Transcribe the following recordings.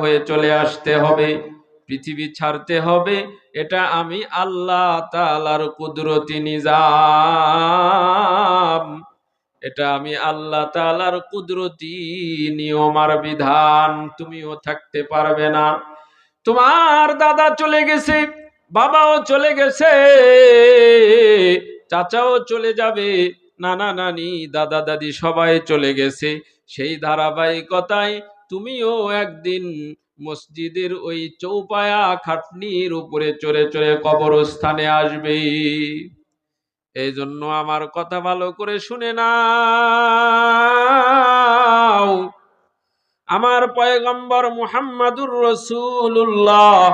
হয়ে চলে আসতে হবে, পৃথিবী ছাড়তে হবে, এটা আমি আল্লাহ তাআলার কুদরতি নিজাম। এটা আমি আল্লাহ তাআলার কুদরতি নিয়ম আর বিধান, তুমিও থাকতে পারবে না। তোমার দাদা চলে গেছে, বাবাও চলে গেছে, চাচাও চলে যাবে, নানা নানি, দাদা দাদি সবাই চলে গেছে। সেই ধারাবাহিকতায় তুমিও একদিন মসজিদের ওই চৌপায়া খাটনির উপরে চড়ে চড়ে কবরস্থানে আসবে। এই জন্য আমার কথা ভালো করে শুনে নাও। আমার পয়গম্বর মুহাম্মাদুর রসুল্লাহ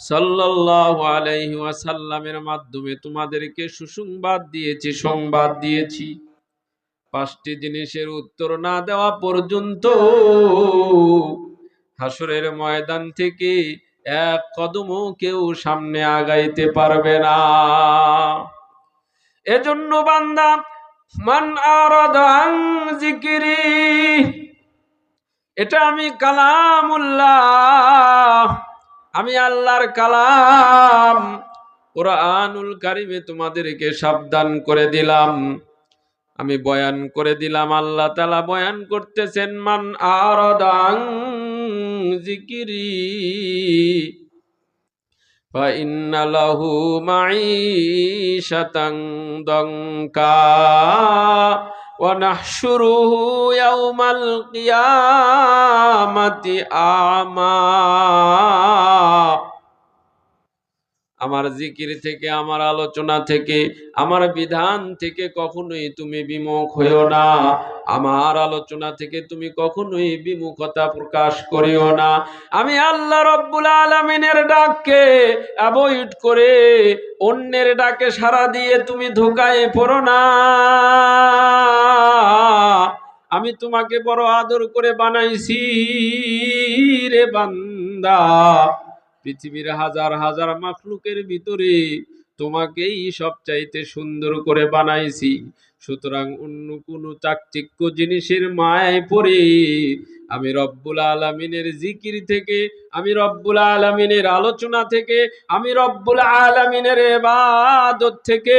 সাল্লাল্লাহু আলাইহি ওয়াসাল্লামের মাধ্যমে তোমাদেরকে সুসংবাদ দিয়েছি, সংবাদ দিয়েছি। পাঁচটি জিনিসের উত্তর না দেওয়া পর্যন্ত হাসরের ময়দান থেকে এক কদমও কেউ সামনে আগাইতে পারবে না। এজন্য বান্দা, মান আরাদা জিকিরি এটা আমি কালামুল্লাহ, আমি আল্লাহর কালাম। কোরআনুল কারিমে তোমাদেরকে সাবধান করে দিলাম। আমি বয়ান করে দিলাম, আল্লাহ তালা বয়ান করতেছেন, মান আরদাং জিকিরি ফাইন্নালাহু মাঈশাতাং দঙ্কা ওয়া মাল কিয়া মাতি আমা আমার জিকির থেকে, আমার আলোচনা থেকে, আমার বিধান থেকে কখনোই তুমি বিমুখ হইও না। আমার আলোচনা থেকে তুমি কখনোই বিমুখতা প্রকাশ করিও না। আমি আল্লাহ রব্বুল আলমিনের ডাককে অ্যাভয়েড করে অন্যের ডাকে সাড়া দিয়ে তুমি ধোকায় পড়ো না। আমি তোমাকে বড় আদর করে বানাইছি রে বান্দা। পৃথিবীর হাজার হাজার মাখলুকের ভিতরে তোমাকেই সবচাইতে সুন্দর করে বানাইছি। সুতরাং অন্য কোনো চাকচিক্য জিনিসের মায়ায় পড়ে আমি রব্বুল আলমিনের জিকির থেকে, আমি রব্বুল আলমিনের আলোচনা থেকে, আমি রব্বুল আলমিনের এবাদত থেকে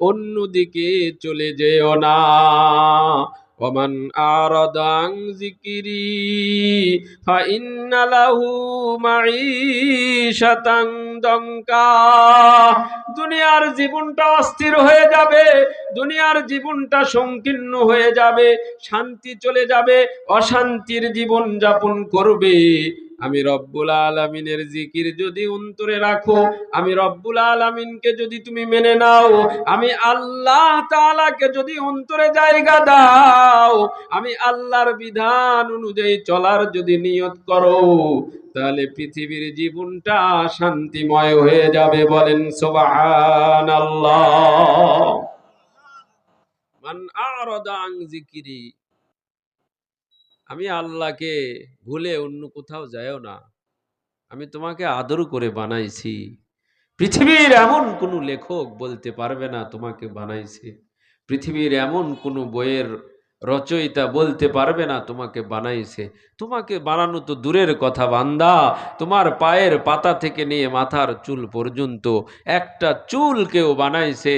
অন্যদিকে চলে যেও না। ومن أعرض عن ذكري فإن له معيشة ضنكا দুনিয়ার জীবনটা অস্থির হয়ে যাবে দুনিয়ার জীবনটা সংকীর্ণ হয়ে যাবে শান্তি চলে যাবে অশান্তির জীবন যাপন করবে আমি রব্বুল আলমিনের জিকির যদি অন্তরে রাখো, আমি রব্বুল আলমিনকে যদি তুমি মেনে নাও, আমি আল্লাহ তাআলাকে যদি অন্তরে জায়গা দাও, আমি আল্লাহর বিধান অনুযায়ী চলার যদি নিয়ত করো, তাহলে পৃথিবীর জীবনটা শান্তিময় হয়ে যাবে বলেন সোবাহান আল্লাহ মান আরাদা আন জিকিরি আমি আল্লাহকে ভুলে অন্য কোথাও যায়ও না। আমি তোমাকে আদর করে বানাইছি। পৃথিবীর এমন কোনো লেখক বলতে পারবে না তোমাকে বানাইছে। পৃথিবীর এমন কোনো বইয়ের রচয়িতা বলতে পারবে না, তোমাকে বানাইছে। তোমাকে বানানো তো দূরের কথা বান্দা। তোমার পায়ের পাতা থেকে নিয়ে মাথার চুল পর্যন্ত একটা চুল কেউ বানাইছে,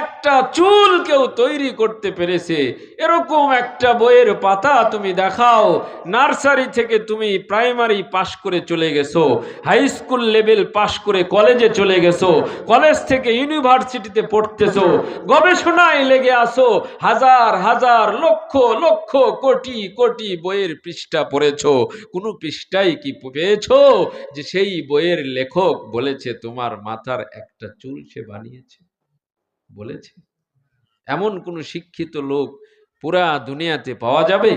একটা চুল কেউ তৈরি করতে পেরেছে। এরকম একটা বইয়ের পাতা তুমি দেখাও। নার্সারি থেকে তুমি প্রাইমারি পাশ করে চলে গেছো, হাই স্কুল লেভেল পাশ করে কলেজে চলে গেছো, কলেজ থেকে ইউনিভার্সিটিতে পড়তেছো, গবেষণায় লেগে আসো হাজার হাজার লক্ষ লক্ষ কোটি কোটি বইয়ের পৃষ্ঠা পড়েছ। কোনো পৃষ্ঠায় কি পেয়েছ যে সেই বইয়ের লেখক বলেছে, তোমার মাথার একটা চুল সে বানিয়েছে বলেছে। এমন কোন শিক্ষিত লোক পুরা দুনিয়াতে পাওয়া যাবে?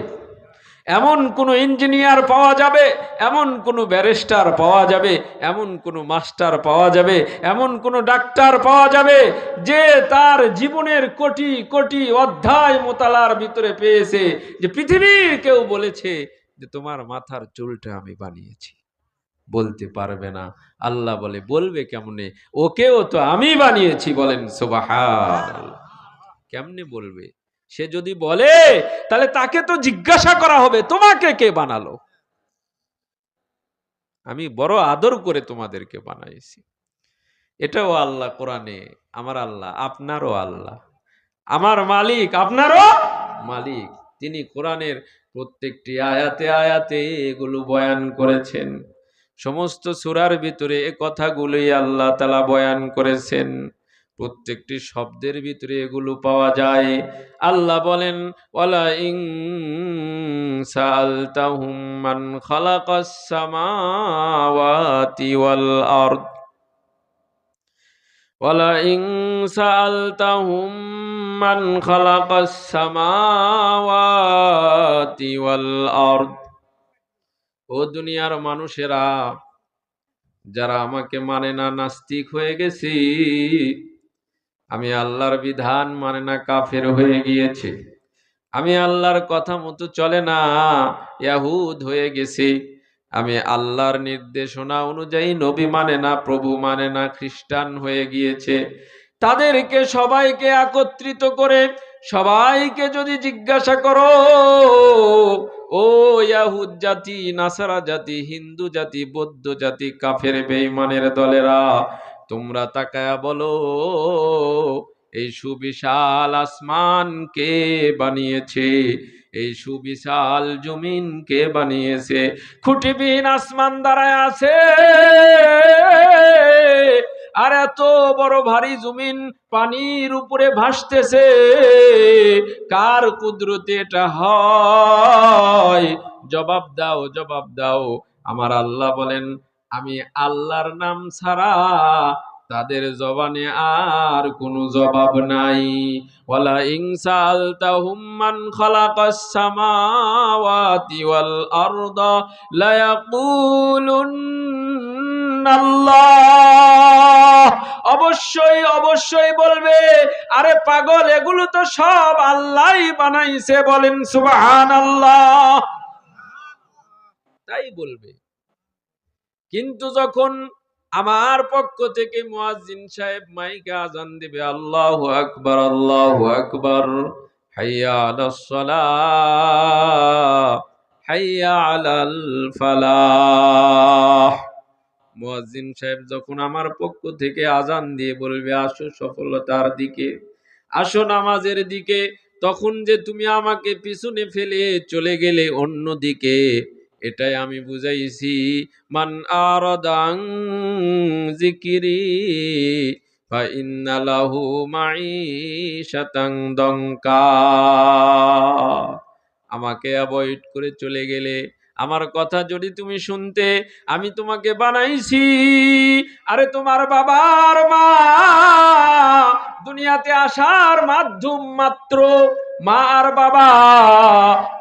এমন কোনো ইঞ্জিনিয়ার পাওয়া যাবে, এমন কোনো ব্যারিস্টার পাওয়া যাবে, এমন কোনো মাস্টার পাওয়া যাবে, এমন কোনো ডাক্তার পাওয়া যাবে যে তার জীবনের কোটি কোটি অধ্যায় মোতালার ভিতরে পেয়েছে, যে পৃথিবীর কেউ বলেছে যে তোমার মাথার চুলটা আমি বানিয়েছি। বলতে পারবে না। আল্লাহ বলে, বলবে কেমনে? ওকেও তো আমি বানিয়েছি বলেন সোবাহাল কেমনে বলবে? সে যদি বলে, তাহলে তাকে তো জিজ্ঞাসা করা হবে, তোমাকে কে বানালো? আমি বড় আদর করে তোমাদেরকে বানাইছি। এটাও আল্লাহ কোরআনে, আমার আল্লাহ, আপনারও আল্লাহ। আমার মালিক, আপনারও মালিক। তিনি কোরআনের প্রত্যেকটি আয়াতে আয়াতে এগুলো বয়ান করেছেন। সমস্ত সুরার ভিতরে এ কথাগুলোই আল্লাহ তালা বয়ান করেছেন। প্রত্যেকটি শব্দের ভিতরে এগুলো পাওয়া যায়। আল্লাহ বলেন, ওয়ালা ইং সালতাহুম মান খালাকাস সামাওয়াতি ওয়াল আরদ। ইং মান খালাকাস সামাওয়াতি ওয়াল আরদ। ও দুনিয়ার মানুষেরা, যারা আমাকে মানে না, নাস্তিক হয়ে গেছি আমি আল্লাহর বিধান মানে না কাফের হয়ে গিয়েছে। আমি আল্লাহর কথা মতো চলে না, ইয়াহুদ হয়ে গেছে। আমি আল্লাহর নির্দেশনা অনুযায়ী নবী মানে না, প্রভু মানে না, খ্রিস্টান হয়ে গিয়েছে। তাদেরকে সবাইকে একত্রিত করে সবাইকে যদি জিজ্ঞাসা করো, ও ইয়াহুদ জাতি, নাসারা জাতি, হিন্দু জাতি, বৌদ্ধ জাতি, কাফের, বেঈমানের দলেরা তোমরা তাকায়া বলো, এই সুবিশাল আসমান কে বানিয়েছে? এই সুবিশাল জমিন কে বানিয়েছে? খুঁটিবিহীন আসমান দাঁড়ায় আছে। আর এত বড় ভারী জমিন পানির উপরে ভাসতেছে। কার কুদরতে এটা হয়? জবাব দাও জবাব দাও। আমার আল্লাহ বলেন আমি আল্লাহর নাম ছাড়া তাদের জবানে আর কোনো জবাব নাই। ওয়ালা ইনসাল তাহুম মান খালাকাস সামাওয়াতি ওয়াল আরদা লা আল্লাহ অবশ্যই অবশ্যই বলবে, আরে পাগল, এগুলো তো সব আল্লাহই বানাইছে বলেন সুবহানাল্লাহ। তাই বলবে। কিন্তু যখন আমার পক্ষ থেকে মুয়াজ্জিন সাহেব মাইকে আজান দিবে, আল্লাহু আকবার আল্লাহু আকবার, হাইয়া আলাস সালাহ হাইয়া আলাল ফালাহ। মুয়াজ্জিন সাহেব যখন আমার পক্ষ থেকে আজান দিয়ে বলবে, আসো সফলতার দিকে, আসো নামাজের দিকে, তখন যে তুমি আমাকে পিছনে ফেলে চলে গেলে অন্য দিকে এটাই আমি বুঝাইছি, মান আরদাং জিকিরি ফা ইন্না লাহু মাঈশাতাং দঙ্কা। আমাকে অ্যাভয়েড করে চলে গেলে। আমার কথা যদি তুমি শুনতে, আমি তোমাকে বানাইছি। আরে তোমার বাবার মা দুনিয়াতে আসার মাধ্যম মাত্র মা আর বাবা,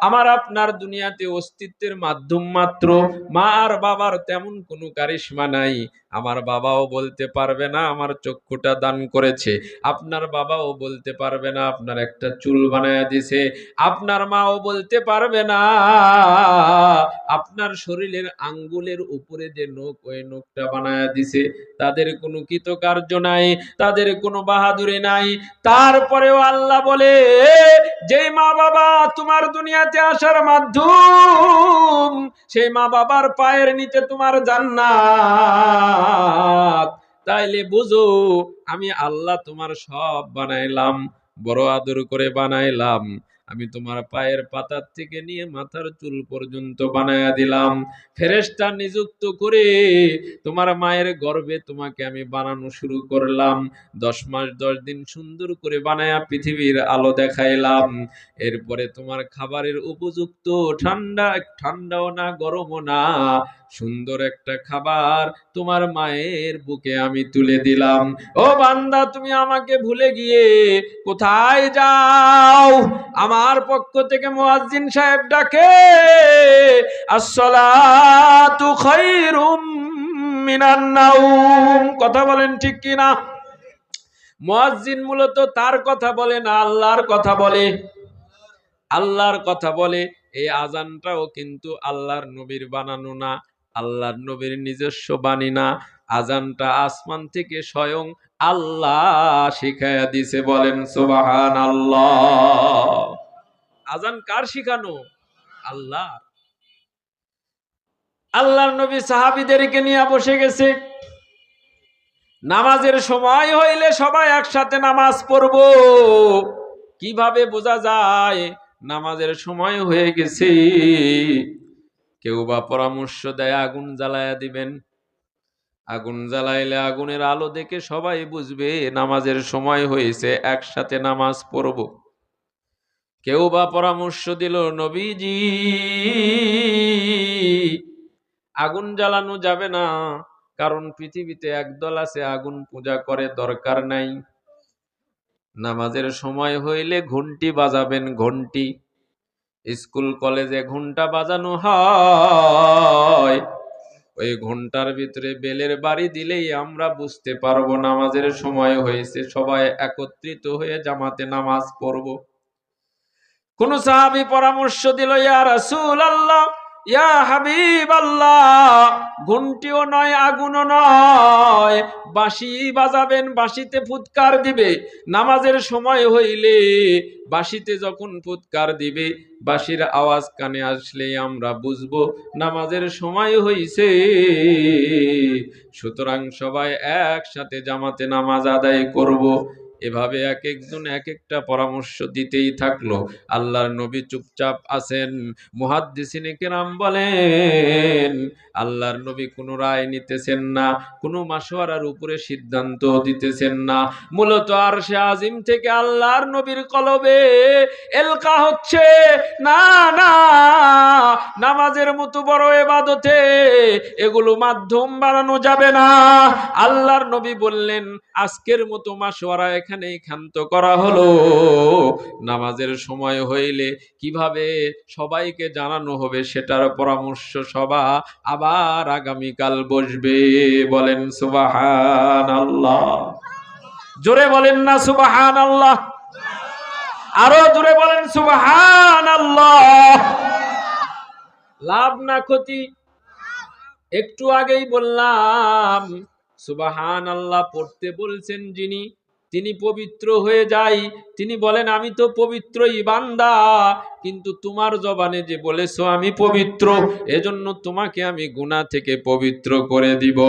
আমার আপনার দুনিয়াতে অস্তিত্বের মাধ্যম মাত্র। মা আর বাবার তেমন কোনো কারিশমা নাই। আমার বাবাও বলতে পারবে না, আমার চক্ষুটা দান করেছে। আপনার বাবাও বলতে পারবে না, আপনার একটা চুল বানায় দিছে। আপনার মাও বলতে পারবে না, আপনার শরীরের আঙ্গুলের উপরে যে নখ, ওই নখটা বানায় দিছে। তাদের কোনো কৃতকার্য নাই, তাদের কোনো বাহাদুরি নাই। তারপরেও আল্লাহ বলে, যেই মা বাবা তোমার দুনিয়াতে আসার মাধ্যম, সেই মা বাবার পায়ের নিচে তোমার জান্নাত। তাইলে বুঝো, আমি আল্লাহ তোমার সব বানাইলাম, বড় আদর করে বানাইলাম। আমি তোমার পায়ের পাতার থেকে নিয়ে মাথার চুল পর্যন্ত বানায়া দিলাম। ফেরেশতা নিযুক্ত করে তোমার মায়ের গর্ভে তোমাকে আমি বানানো শুরু করলাম। দশ মাস, দশ দিন সুন্দর করে বানায়া পৃথিবীর আলো দেখাইলাম। এরপরে তোমার খাবারের উপযুক্ত ঠান্ডা, ঠান্ডাও না, গরমও না। সুন্দর একটা খাবার তোমার মায়ের বুকে আমি তুলে দিলাম। ও বান্দা, তুমি আমাকে ভুলে গিয়ে কোথায় যাও? আমার পক্ষ থেকে মুয়াজ্জিন সাহেব ডাকে, আসসালাতু খায়রুম মিনান নাউম কথা বলেন ঠিক কি না মুয়াজ্জিন মূলত তার কথা বলে না, আল্লাহর কথা বলে। আল্লাহর কথা বলে, এই আজানটাও কিন্তু আল্লাহর নবীর বানানো না। আল্লাহর নবীর নিজস্ব বাণী না, আজানটা আসমান থেকে স্বয়ং আল্লাহ শিখাইয়া দিছে, বলেন সুবাহান আল্লাহ আজান কার শিখানো? আল্লাহ। আল্লাহর নবী সাহাবিদেরকে নিয়ে বসে গেছে। নামাজের সময় হইলে সবাই একসাথে নামাজ পড়ব। কীভাবে বোঝা যায়? নামাজের সময় হয়ে গেছে। কেউ বা পরামর্শ দেয়, আগুন জ্বালায়া দিবেন। আগুন জ্বালাইলে আগুনের আলো দেখে সবাই বুঝবে, নামাজের সময় হয়েছে, একসাথে নামাজ পড়ব। কেউ বা পরামর্শ দিল, নবীজি, আগুন জ্বালানো যাবে না, কারণ পৃথিবীতে একদল আছে, আগুন পূজা করে দরকার নাই। নামাজের সময় হইলে ঘন্টি বাজাবেন ঘন্টি স্কুল, কলেজে ঘণ্টা বাজানো হয়। ওই ঘণ্টার ভিতরে বেলের বাড়ি দিলেই আমরা বুঝতে পারব নামাজের সময় হয়েছে, সবাই একত্রিত হয়ে জামাতে নামাজ পড়ব। কোন সাহাবি পরামর্শ দিল, ইয়া রাসূল আল্লাহ ইয়া হাবিব আল্লাহ ঘন্টিও নয়, আগুনও নয়। বাঁশি বাজাবেন, বাঁশিতে ফুৎকার দিবে। নামাজের সময় হইলে বাঁশিতে যখন ফুৎকার দিবে, বাঁশির আওয়াজ কানে আসলে আমরা বুঝব, নামাজের সময় হইছে। সুতরাং সবাই একসাথে জামাতে নামাজ আদায় করব। এভাবে এক একজন এক একটা পরামর্শ দিতেই থাকল। আল্লাহর নবী চুপচাপ আছেন। মুহাদ্দিসিনে কেরাম বলেন, আল্লাহর নবী কোনো রায় নিতেছেন না, কোনো মাসোয়ারার উপরে সিদ্ধান্ত দিতেছেন না। মূলত আর সে আজিম থেকে আল্লাহর নবীর কলবে এলকা হচ্ছে, না না, নামাজের মতো বড় এবাদতে এগুলো মাধ্যম বানানো যাবে না। আল্লাহর নবী বললেন, আজকের মতো মাসোয়ারা এখানেই ক্ষান্ত করা হলো। নামাজের সময় হইলে কীভাবে সবাইকে জানানো হবে সেটার পরামর্শ সভা আবার আগামীকাল বসবে বলেন সুবাহান আল্লাহ জোরে বলেন না সুবাহান আল্লাহ আরও জোরে বলেন সুবাহান আল্লাহ লাভ না ক্ষতি? একটু আগেই বললাম সুবাহান আল্লাহ পড়তে বলছেন যিনি তিনি পবিত্র হয়ে যাই। তিনি বলেন, আমি তো পবিত্রই বান্দা। কিন্তু তোমার জবানে যে বলেছ, আমি পবিত্র। এজন্য তোমাকে আমি গুনাহ থেকে পবিত্র করে দিব।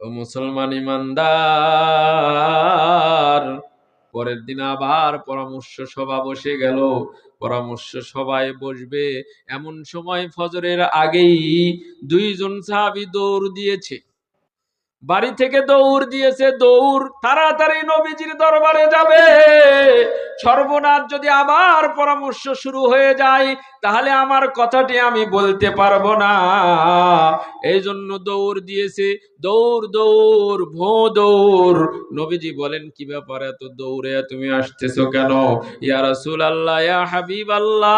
মুসলমান ইমানদার, পরের দিন আবার পরামর্শ সভা বসে গেল। পরামর্শ সবাই বসবে এমন সময় ফজরের আগেই দুইজন সাহাবী দৌড় দিয়েছে। বাড়ি থেকে দৌড় দিয়েছে, দৌড় তাড়াতাড়ি নবীজির দরবারে যাবে। সর্বনাথ যদি আবার পরামর্শ শুরু হয়ে যায়, তাহলে আমার কথাটি আমি বলতে পারব না। এই জন্য দৌড় দিয়েছে দৌড় দৌড়, ভো, দৌড়। নবীজি বলেন, কি ব্যাপার এত দৌড়ে তুমি আসতেছো কেন? ইয়া রাসূল আল্লাহ ইয়া হাবিব আল্লাহ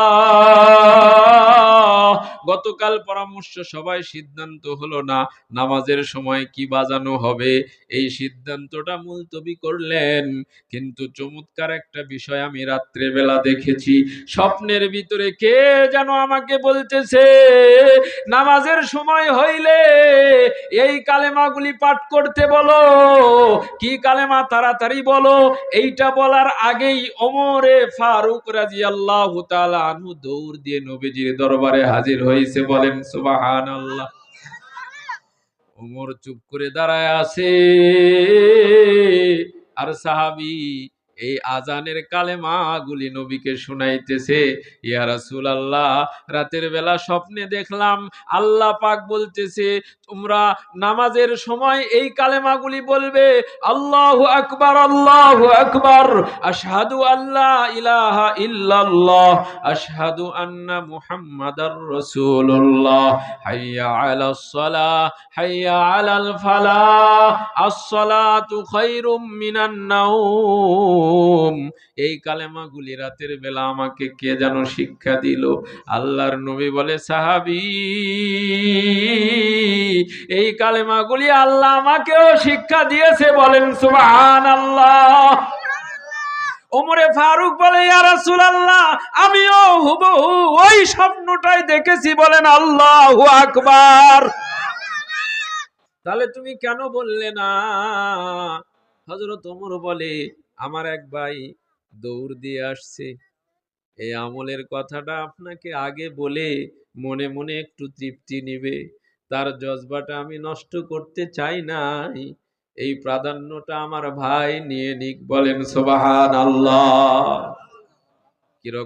গতকাল পরামর্শ সবাই সিদ্ধান্ত হলো না, নামাজের সময় কি বাজানো হবে? এই সিদ্ধান্তটা মুলতবি করলেন। কিন্তু চমৎকার একটা বিষয় আমি রাত্রে বেলা দেখেছি। স্বপ্নের ভিতরে কে যেন আমাকে বলতেছে, নামাজের সময় হইলে এই কালেমাগুলি পাঠ করতে বলো। কি কালেমা তাড়াতাড়ি বলো। এইটা বলার আগেই ওমরে ফারুক রাজি আল্লাহ আনু দৌড় দিয়ে নবীজির দরবারে হাজির হয়েছে। বলেন সুবাহান আল্লাহ ওমর চুপ করে দাঁড়ায় আছে। আর সাহাবি এই আজানের কালেমাগুলি নবীকে শুনাইতেছে। ইয়া রাসূলুল্লাহ, রাতের বেলা স্বপ্নে দেখলাম আল্লাহ পাক বলতেছে, তোমরা নামাজের সময় এই কালেমাগুলি বলবে, আল্লাহু আকবার আল্লাহু আকবার, আশহাদু আল্লাহ ইলাহা ইল্লাল্লাহ, আশহাদু আন্না মুহাম্মাদার রাসূলুল্লাহ, হাইয়া আলাস সালাহ হাইয়া আলাল ফালাহ আস-সালাতু খায়রুম মিনান নাওম। এই কালেমাগুলি রাতের বেলা আমাকে কে যেন শিক্ষা দিল? আল্লাহর নবী বলে, সাহাবি, এই কালেমাগুলি আল্লাহ আমাকেও শিক্ষা দিয়েছে। বলেন সুবহান আল্লাহ ওমরে ফারুক বলে, ইয়া রাসূলুল্লাহ, আমিও হুবহু ওই স্বপ্নটাই দেখেছি। বলেন, আল্লাহু আকবার। তাহলে তুমি কেন বললে না? হযরত ওমর বলে আমার এক ভাই দৌড় দিয়ে আসছে। এই আমলের কথাটা আপনাকে আগে বলে মনে মনে একটু তৃপ্তি নিবে। তার জজবাটা আমি নষ্ট করতে চাই নাই। এই প্রাধান্যটা আমার ভাই নিয়ে নিক বলেন সোবাহান আল্লাহ কীরকম